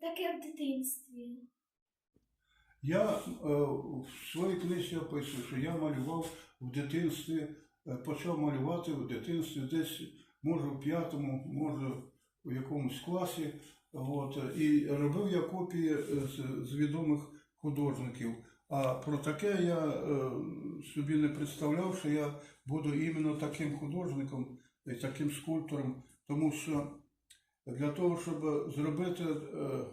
таке в дитинстві? Я е, в своїй книжці описую, що я малював в дитинстві, е, почав малювати в дитинстві десь, може, в п'ятому, може, у якомусь класі. От, і робив я копії е, з, з відомих художників. А про таке я е, собі не представляв, що я буду іменно таким художником, і таким скульптором, тому що для того, щоб зробити е,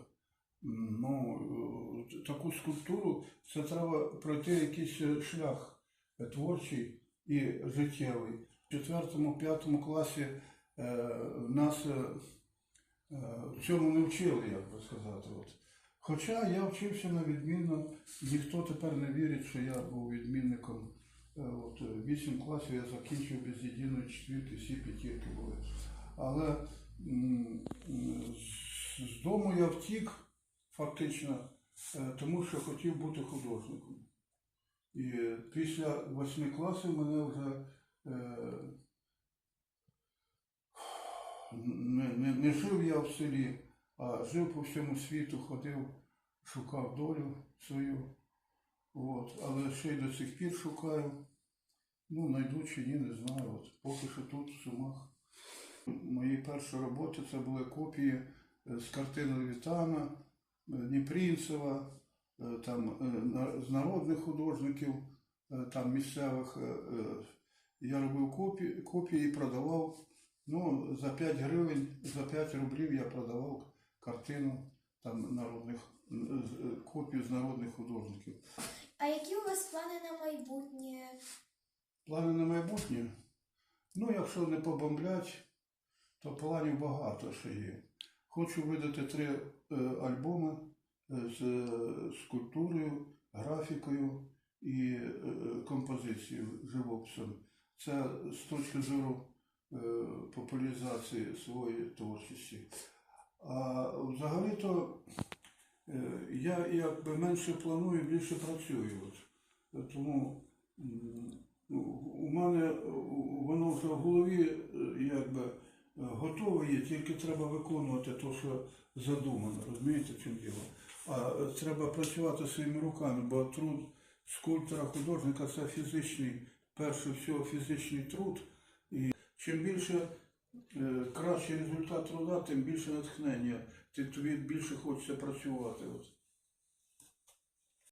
ну, таку скульптуру, це треба пройти якийсь шлях творчий і життєвий. В четвертому-п'ятому класі е, нас е, цьому не вчили, як би сказати. От. Хоча я вчився на відмінно, ніхто тепер не вірить, що я був відмінником. От, вісім класів я закінчив без єдиної четвірки, всі п'ятірки були. Але з- дому я втік фактично, е, тому що хотів бути художником. І після восьми класів мене вже е, не, не, не жив я в селі, а жив по всьому світу, ходив, шукав долю свою. От. Але ще й до сих пір шукаю. Ну, знайду чи ні, не знаю. От. Поки що тут, в Сумах. Мої перші роботи це були копії е, з картини Вітана, е, Дніпрінцева, е, там, з народних художників, там місцевих. Я робив копії, копії і продавав. Ну, за 5 гривень, за 5 рублів я продавав картину там народних, копію з народних художників. А які у вас плани на майбутнє? Плани на майбутнє. Ну, якщо не побомблять, то планів багато ще є. Хочу видати три е, альбоми е, з скульптурою, графікою і е, композицією, живописом. Це з точки зору е, популяризації своєї творчості. А взагалі-то е, я якби менше планую, більше працюю. От. Тому м, Ну, у мене воно вже в голові е, якби готове є, тільки треба виконувати те, що задумано. Розумієте, чим діло? А е, треба працювати своїми руками, бо труд скульптора, художника це фізичний, перше всього фізичний труд. І чим більше е, кращий результат труда, тим більше натхнення, тим тобі більше хочеться працювати. От.